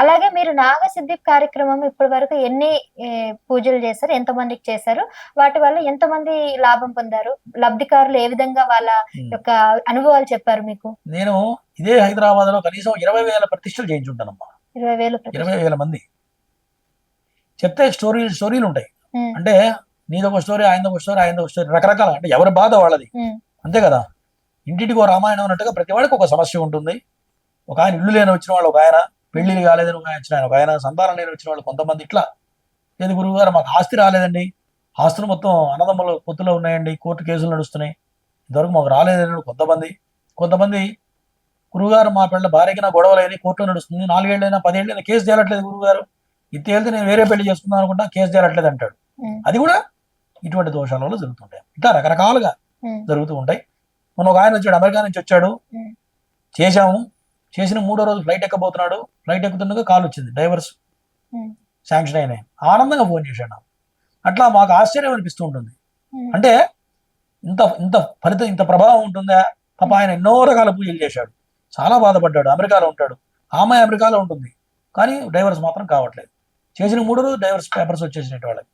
అలాగే మీరు నాగసిద్ధి కార్యక్రమం ఇప్పటి వరకు ఎన్ని పూజలు చేశారు? ఎంత మందికి చేశారు? వాటి వల్ల ఎంత మంది లాభం పొందారు? లబ్ధికారులు ఏ విధంగా వాళ్ళ. యొక్క అనుభవాలు చెప్పారు మీకు? నేను ఇదే హైదరాబాద్లో కనీసం ఇరవై వేల ప్రతిష్టలు చేయించుంటానమ్మా. ఇరవై వేలు ఇరవై వేల మంది. చెప్తే స్టోరీ స్టోరీలు ఉంటాయి. అంటే నీదొక స్టోరీ ఆయనదొక స్టోరీ ఆయనదొక స్టోరీ రకరకాల. అంటే ఎవరి బాధ వాళ్ళది. అంతే కదా? ఇంటింటికి ఒక రామాయణం అన్నట్టుగా ప్రతి వాడికి ఒక సమస్య ఉంటుంది. ఒక ఆయన ఇల్లు లేని వచ్చిన వాళ్ళు ఒక ఆయన పెళ్ళిళ్ళు కాలేదని వచ్చిన ఆయన ఒక ఆయన సంతానం లేని వచ్చిన వాళ్ళు కొంతమంది ఇట్లా. లేదు గురువు గారు మాకు ఆస్తి రాలేదండి. ఆస్తులు మొత్తం అన్నదమ్ములు పొత్తులో ఉన్నాయండి. కోర్టు కేసులు నడుస్తున్నాయి. ఇంతవరకు మాకు రాలేదని కొంతమంది. కొంతమంది గురువుగారు మా పిల్లల భార్యకి నా గొడవలేని కోర్టులో నడుస్తుంది. నాలుగేళ్ళైనా పదేళ్ళైనా కేసు తేలట్లేదు గురువుగారు. ఇది తేలితే నేను వేరే పెళ్ళి చేసుకుందాం అనుకుంటా కేసు తేలట్లేదు అంటాడు. అది కూడా ఇటువంటి దోషాల వల్ల జరుగుతుంటాయి. ఇట్లా రకరకాలుగా జరుగుతూ ఉంటాయి. మొన్న ఒక ఆయన వచ్చాడు అమెరికా నుంచి వచ్చాడు. చేశాము. చేసిన మూడో రోజు ఫ్లైట్ ఎక్కబోతున్నాడు? ఫ్లైట్ ఎక్కుతుండగా కాల్ వచ్చింది. డైవర్స్ ఉమ్, శాంక్షన్ అయినాయి. ఆనందంగా ఫోన్ చేశాడు అట్లా మాకు ఆశ్చర్యం అనిపిస్తూ ఉంటుంది. ఉమ్, అంటే ఇంత ఇంత ఫలితం ఇంత ప్రభావం ఉంటుందా? పాప ఆయన ఎన్నో రకాల పూజలు చేశాడు. చాలా బాధపడ్డాడు. అమెరికాలో ఉంటాడు. ఆమె అమెరికాలో ఉంటుంది. కానీ డైవర్స్ మాత్రం కావట్లేదు. చేసిన మూడు రోజు డైవర్స్ పేపర్స్ వచ్చేసినట్టు వాళ్ళకి.